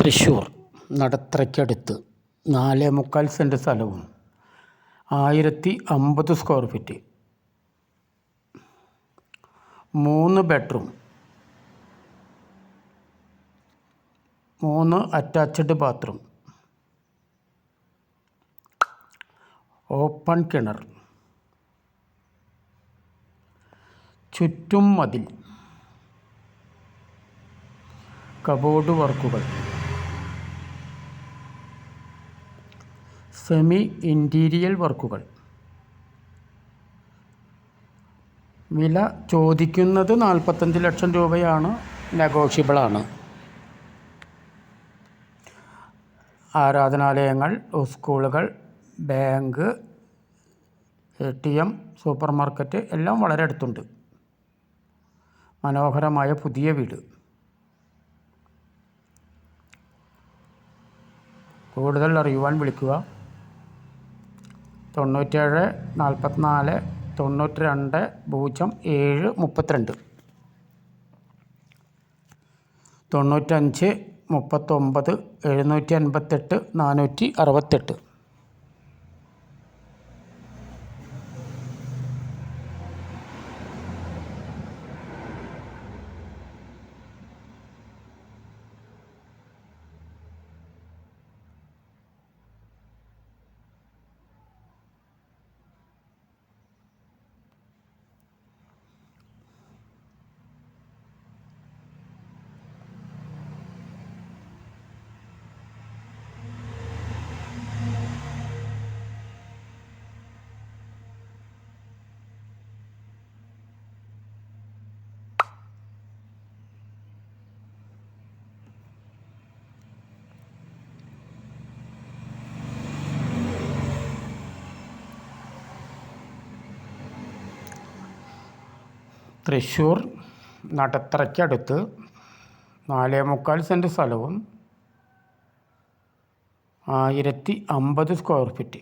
തൃശ്ശൂർ. നടത്തറയ്ക്കടുത്ത് നാലേ മുക്കാൽ സെന്റ് സ്ഥലവും ആയിരത്തി അമ്പത് സ്ക്വയർ ഫീറ്റ് മൂന്ന് ബെഡ്റൂം മൂന്ന് അറ്റാച്ച്ഡ് ബാത്റൂം ഓപ്പൺ കിണർ. ചുറ്റും മതിൽ. കബോർഡ് വർക്കുകൾ സെമി ഇന്റീരിയൽ വർക്കുകൾ വില ചോദിക്കുന്നത് നാൽപ്പത്തഞ്ച് ലക്ഷം രൂപയാണ് നെഗോഷ്യബിളാണ് ആരാധനാലയങ്ങൾ സ്കൂളുകൾ bank A T M supermarket എല്ലാം വളരെ അടുത്തുണ്ട്. മനോഹരമായ പുതിയ വീട്. കൂടുതൽ അറിയുവാൻ വിളിക്കുക. തൊണ്ണൂറ്റേഴ് നാൽപ്പത്തിനാല് തൊണ്ണൂറ്റി രണ്ട് പൂജ്യം ഏഴ് മുപ്പത്തിരണ്ട്. തൊണ്ണൂറ്റഞ്ച് മുപ്പത്തൊമ്പത് എഴുന്നൂറ്റി അൻപത്തെട്ട് നാനൂറ്റി അറുപത്തെട്ട്. തൃശ്ശൂർ നടത്തറയ്ക്കടുത്ത് നാലേ മുക്കാൽ സെന്റ് സ്ഥലവും ആയിരത്തി അമ്പത് സ്ക്വയർ ഫീറ്റ്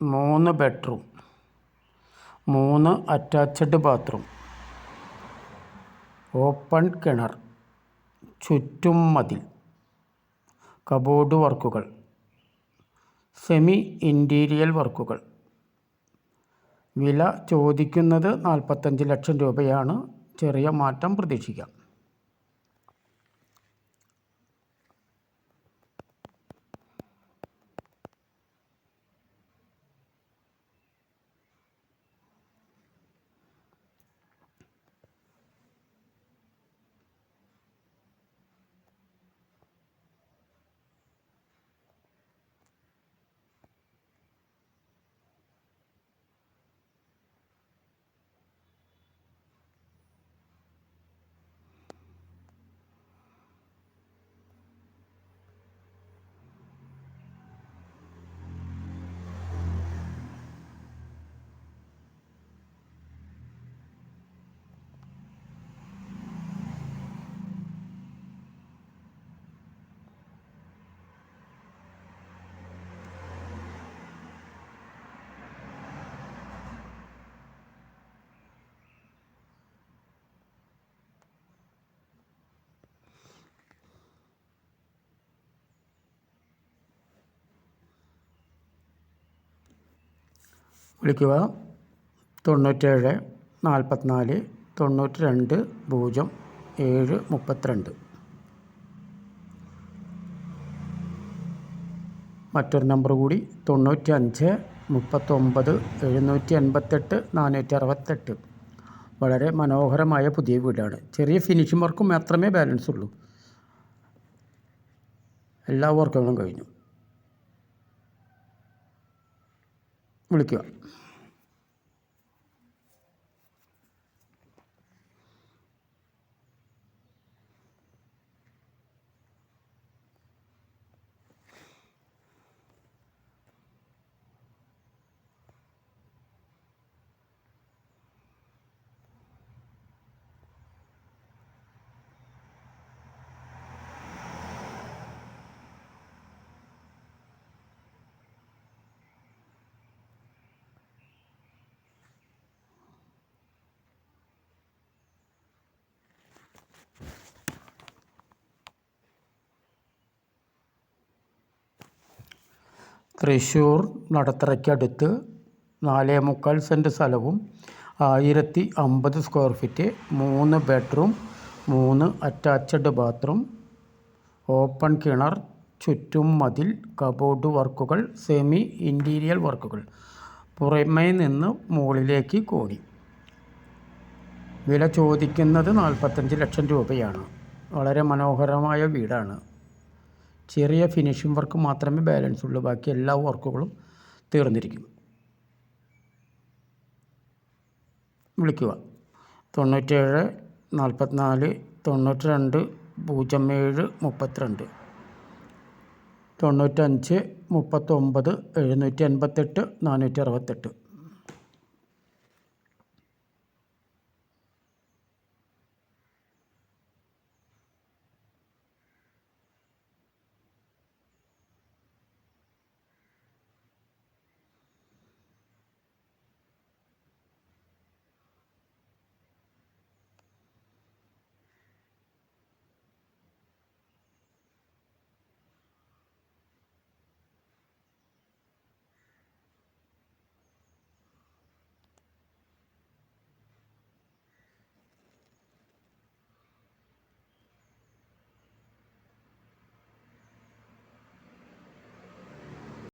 മൂന്ന് ബെഡ്റൂം മൂന്ന് അറ്റാച്ച്ഡ് ബാത്റൂം ഓപ്പൺ കിണർ ചുറ്റും മതിൽ കബോർഡ് വർക്കുകൾ സെമി ഇന്റീരിയൽ വർക്കുകൾ വില ചോദിക്കുന്നത് നാൽപ്പത്തഞ്ച് ലക്ഷം രൂപയാണ്. ചെറിയ മാറ്റം പ്രതീക്ഷിക്കാം. വിളിക്കുക. തൊണ്ണൂറ്റേഴ് നാൽപ്പത്തിനാല് തൊണ്ണൂറ്റി രണ്ട് പൂജ്യം ഏഴ് മുപ്പത്തിരണ്ട്. മറ്റൊരു നമ്പർ കൂടി തൊണ്ണൂറ്റി അഞ്ച് മുപ്പത്തൊമ്പത് എഴുന്നൂറ്റി എൺപത്തെട്ട് നാനൂറ്റി അറുപത്തെട്ട് വളരെ മനോഹരമായ പുതിയ വീടാണ്. ചെറിയ ഫിനിഷിംഗ് വർക്കും മാത്രമേ ബാലൻസ് ഉള്ളൂ. എല്ലാ വർക്കുകളും കഴിഞ്ഞു. വിളിക്കുക. തൃശ്ശൂർ നടത്തറയ്ക്കടുത്ത് നാലേ മുക്കാൽ സെന്റ് സ്ഥലവും ആയിരത്തി അമ്പത് സ്ക്വയർ ഫീറ്റ് മൂന്ന് ബെഡ്റൂം മൂന്ന് അറ്റാച്ച്ഡ് ബാത്റൂം ഓപ്പൺ കിണർ ചുറ്റും മതിൽ കബോർഡ് വർക്കുകൾ സെമി ഇന്റീരിയർ വർക്കുകൾ പുറമേ നിന്ന് മുകളിലേക്ക് കോടി. വില ചോദിക്കുന്നത് നാൽപ്പത്തഞ്ച് ലക്ഷം രൂപയാണ്. വളരെ മനോഹരമായ വീടാണ്. ചെറിയ ഫിനിഷിംഗ് വർക്ക് മാത്രമേ ബാലൻസ് ഉള്ളൂ. ബാക്കി എല്ലാ വർക്കുകളും തീർന്നിരിക്കും. വിളിക്കുക. തൊണ്ണൂറ്റേഴ് നാൽപ്പത്തിനാല് തൊണ്ണൂറ്റി രണ്ട് പൂജ്യം ഏഴ് മുപ്പത്തിരണ്ട്. തൊണ്ണൂറ്റഞ്ച് മുപ്പത്തൊമ്പത് എഴുന്നൂറ്റി എൺപത്തെട്ട് നാനൂറ്റി അറുപത്തെട്ട്.